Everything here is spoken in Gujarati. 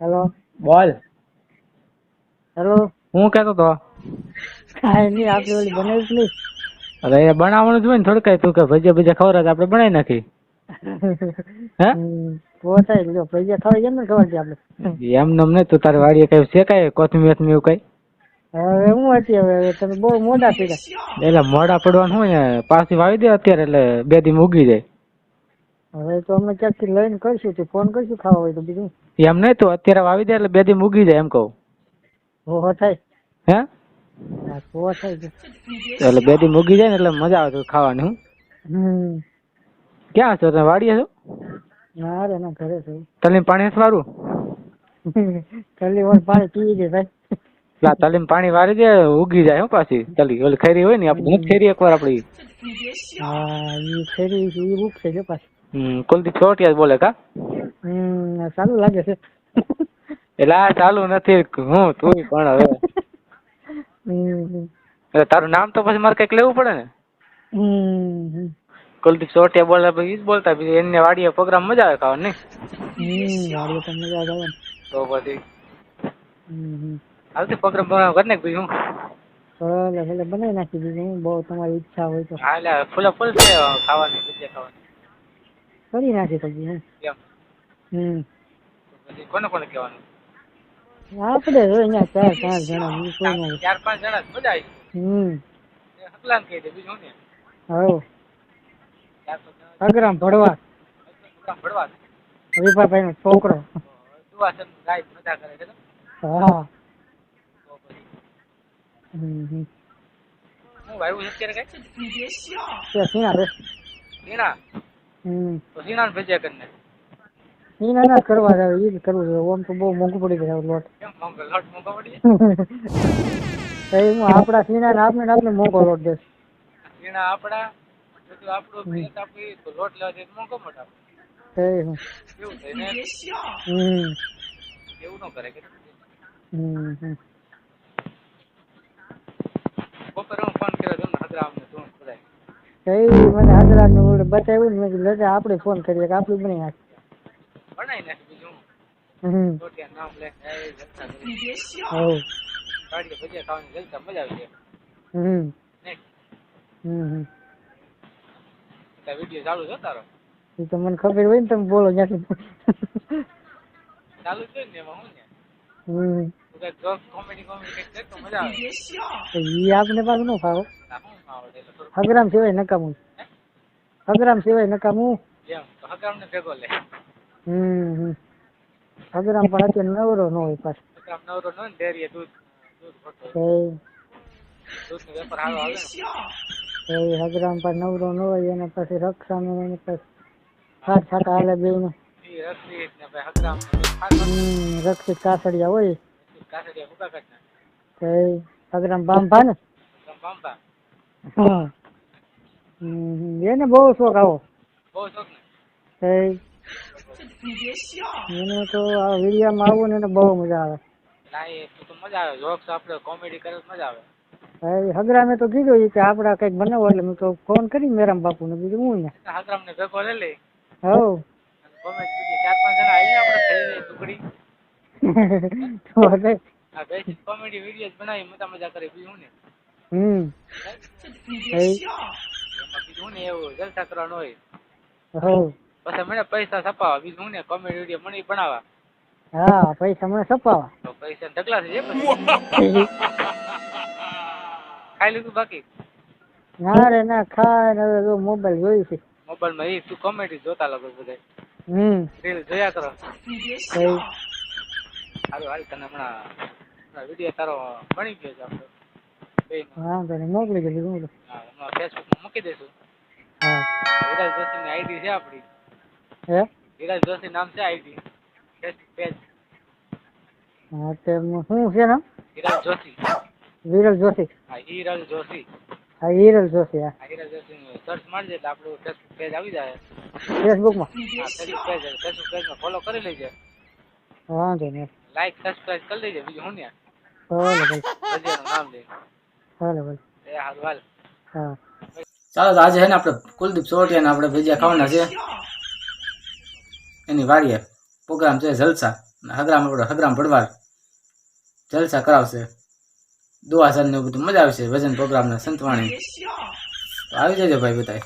હેલો બોલ. હેલો હું કહેતો તો? કાંઈ નહીં આપણે ઓલી બનાવીશ નહીં અરે એ બનાવવાનું જ હોય ને થોડું કઈ તું કે ભજીયા ભજીયા ખવડાવે આપણે બનાવી નાખી? હે? હમ, જો પૈસા ખવાઈ જાય ને ખબર છે આપણે. એમ નમ ને તું તારી વાડીએ કઈ છે કઈ કોથમીર વથમી એવું કઈ? હવે હું હતી હવે તમે બહુ મોટા થઈ એટલે મોડા પડવાનું હોય ને પાછી વાવી દે અત્યારે એટલે બે દી ઉગી જાય. હવે તો અમે ક્યાંકથી લઈને કરશું. તે ફોન કરશું ખાવા હોય તો બીજું. એમ નહીં તો અત્યારે વાવી દે એટલે બે દી મૂકી જાય એમ કહું. ઓહો થાય. હે? ઓહો થાય એટલે બે દી મૂકી જાય ને એટલે મજા આવે ખાવાની હું? ક્યાં છો? તમે વાડીએ છો? ના રે ના ઘરે છે. તલીમ પાણી વારું? ખાલી વાર પાણી પી દે ભાઈ. લા તલીમ પાણી વારી દે ઉગી જાય હો પાછી. તલી ઓલી ખેરી હોય ને આપણે ખેરી ખરી એકવાર આપડી હા એ ખેરી ઈ બુક છે જો પાછી. કુલદીપ ચોટિયા જ બોલે કા? સારું લાગે છે. એટલે આ ચાલુ નથી હું તું પણ હવે. એટલે તારું નામ તો પછી મારે કંઈક લેવું પડે ને? કુલદીપ ચોટિયા બોલે પછી બોલતા બીજું એને વાડીએ પ્રોગ્રામ મજા આવે ખાવાની નહીં વાડીએ પણ મજા આવે તો પછી. આવતી પ્રોગ્રામ બનાવ કરી ભાઈ બીજું ભલે ભલે બનાવી નાખી દીધું. બહુ તમારી ઈચ્છા હોય તો. હા એટલે ફૂલે ફૂલ છે ખાવાની ભજીયા ખાવાની. કરી નાખી પછી હું. હમ. કોને કોને કહેવાનું? આપણે જો અહીંયા ચાર પાંચ જણા બીજું કોઈ નહીં. ચાર પાંચ જણા જ હમ. હકલાન કહી દે બીજું ને હવ. ચાર પાંચ અગ્રામ ભડવા. વિભાભાઈ નો છોકરો. દુઆ ગાય મજા કરે છે હા. હમ હમ. હું વાયુ અત્યારે કઈ? છે. સીના? રે તો સીણા ભજીયા કરીને. સીના ના કરવા આવે ઈ જ કરવું ઓમ તો બહુ મોંઘું પડી જાય લોટ. કેમ મોંઘો લોટ મોંઘો પડી હું આપડા સીના ને મોંઘો લોટ આપડા બધું આપણું ભેંસ આપી તો લોટ લેવા મોંઘો મોટા હું. એવું થાય ને હમ. એવું ન કરે કે હમ હમ. બપોરે હું ફોન કર્યો તું બધાય. કઈ મને હાજરા નું ઓલે બતાવ્યું ને મેં કીધું લેજે આપણે ફોન કરીએ કે આપણે બની નાખ બનાવી નાખ બીજું હમ. નામ લે એ જલસા કરી હવ. ગાડીએ ભજીયા ખાવાની જલસા મજા આવી જાય હમ હમ. હમ ચાલુ છે તારો એ તો મને ખબર હોય ને તમે બોલો ત્યાંથી ચાલુ છે ને એમાં હું ને? હમ. તું કંઈક જોક કોમેડી કોમેડી કંઈક કર તો મજા આવે તો ઈ આપણે પાસે ન ફાવો ના હું આવડે એટલે થોડું હગરામ સિવાય નકામું હગરામ સિવાય નકામું એમ તો હગામ ને ભેગો લે હમ હમ હગરામ પણ અત્યારે નવરો ન હોય પાછો હગામ નવરો ન હોય ને ડેરીએ દૂધ દૂધ ખોટો એ દૂધનો વેપાર સારો આવે ને એ હગરામ પણ નવરો ન હોય એને પછી રક્ષાનું એને પછી સાત સાત હાલે બે ને ઈ રસી ને ભાઈ હગામ ને ખાસ હમ રક્ષિત કાસડિયા હોય કાસડિયા ભૂકા કાઢ નાખ તો એ હગરામ બાંભા ને બાંબા હા એને બહુ શોખ આવો બહુ શોખ ને એને તો આ વિડીયામાં આવું ને એને બહુ મજા આવે ના એ તો મજા આવે જોક્સ આપણે કોમેડી કરે મજા આવે હગરામે તો કીધું કે આપડા કંઈક બનાવો એટલે મેં તો ફોન કરી મેરામ બાપુ ને બીજું હું ને હગામ ને ભેગો લઈ લે હવ ચાર પાંચ જણા આવીને આપણે ટુકડી તો હવે કોમેડી વિડિયોઝ બનાવી મજા મજા કરે બીજું હું ને? હમ. એ બીજું હું ને એવું જલસા કરવાનું હોય. પછી મને પૈસા છપાવા બીજું હું ને કોમેડી વિડિયો મને બનાવવા હા પૈસા મને સપાવા. તો પૈસા ઢગલા થઈ જાય ખાઈ લીધું બાકી? ના રે ના ખાય ને હવે મોબાઈલ જોઈ છે. મોબાઈલમાં એ તું કોમેડી જોતા લાગો બધા. હમ. રીલ જોયા કરો. સારું હાલ તને હમણાં વીડિયો તારો બની ગયો છે આપણો. હા તને મોકલી દીધું હું હા હમણાં ફેસબુકમાં મૂકી દઈશું. હા. વિરાજ જોશીની આઈડી છે આપણી. હે? વિરાજ જોશી નામ છે આઈડી. ફેસબુક પેજ હા તે શું છે નામ? વિરાજ જોશી. વિરલ જોશી. હા હિરલ જોશી. હા હિરલ જોશી હા. હિરલ જોશી સર્ચ મારજે એટલે આપણું ફેસબુક પેજ આવી જાય. ફેસબુકમાં હા ફેસબુક પેજ ફેસબુક પેજમાં ફોલો કરી લેજે. વાંધો નહીં. લાઈક સબસ્ક્રાઇબ કરી લેજે બીજું હું ને ભલે ભલે ભજીયાનું નામ લે ભલે ભલે એ હાલ હાલ. હા. ચાલો તો આજે હે ને આપણે કુલદીપ સોટિયા ને આપણે ભજીયા ખાવાના છે. એની વાડીએ પ્રોગ્રામ છે જલસા. હગરામ આપણો હગરામ પડવાર જલસા કરાવશે. દુઆસન ને એવું બધું મજા આવશે. ભજન પ્રોગ્રામ ને સંતવાણી. તો આવી જજો ભાઈ બધાય.